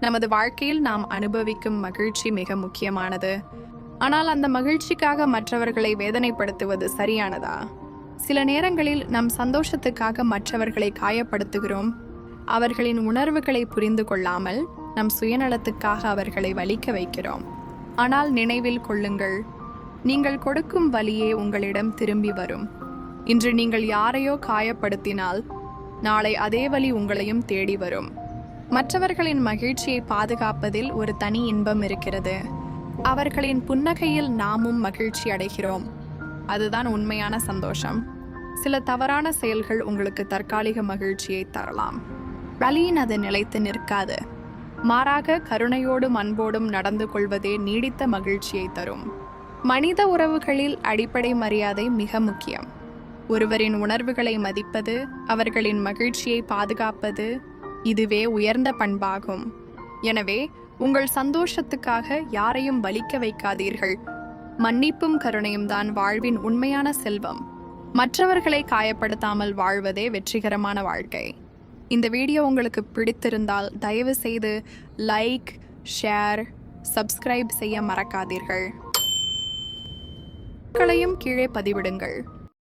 நமது வாழ்க்கையில் நாம் அனுபவிக்கும் மகிழ்ச்சி மிக முக்கியமானது. ஆனால் அந்த மகிழ்ச்சிக்காக மற்றவர்களை வேதனைப்படுத்துவது சரியானதா? சில நேரங்களில் நம் சந்தோஷத்துக்காக மற்றவர்களை காயப்படுத்துகிறோம். அவர்களின் உணர்வுகளை புரிந்து கொள்ளாமல் நம் சுயநலத்துக்காக அவர்களை வலிக்க வைக்கிறோம். ஆனால் நினைவில் கொள்ளுங்கள் நீங்கள் கொடுக்கும் வழியே உங்களிடம் திரும்பி வரும். இன்று நீங்கள் யாரையோ காயப்படுத்தினால் நாளை அதே வழி உங்களையும் தேடி வரும். மற்றவர்களின் மகிழ்ச்சியை பாதுகாப்பதில் ஒரு தனி இன்பம் இருக்கிறது. அவர்களின் புன்னகையில் நாமும் மகிழ்ச்சி அடைகிறோம். அதுதான் உண்மையான சந்தோஷம். சில தவறான செயல்கள் உங்களுக்கு தற்காலிக மகிழ்ச்சியை தரலாம். வலியின் அது நிலைத்து நிற்காது. மாறாக கருணையோடும் அன்போடும் நடந்து கொள்வதே நீடித்த மகிழ்ச்சியை தரும். மனித உறவுகளில் அடிப்படை மரியாதை மிக முக்கியம். ஒருவரின் உணர்வுகளை மதிப்பது அவர்களின் மகிழ்ச்சியை பாதுகாப்பது இதுவே உயர்ந்த பண்பாகும். எனவே உங்கள் சந்தோஷத்துக்காக யாரையும் வலிக்க வைக்காதீர்கள். மன்னிப்பும் கருணையும் தான் வாழ்வின் உண்மையான செல்வம். மற்றவர்களை காயப்படுத்தாமல் வாழ்வதே வெற்றிகரமான வாழ்க்கை. இந்த வீடியோ உங்களுக்கு பிடித்திருந்தால் தயவு செய்து லைக் ஷேர் சப்ஸ்கிரைப் செய்ய மறக்காதீர்கள். களையும் கீழே பதிவிடுங்கள்.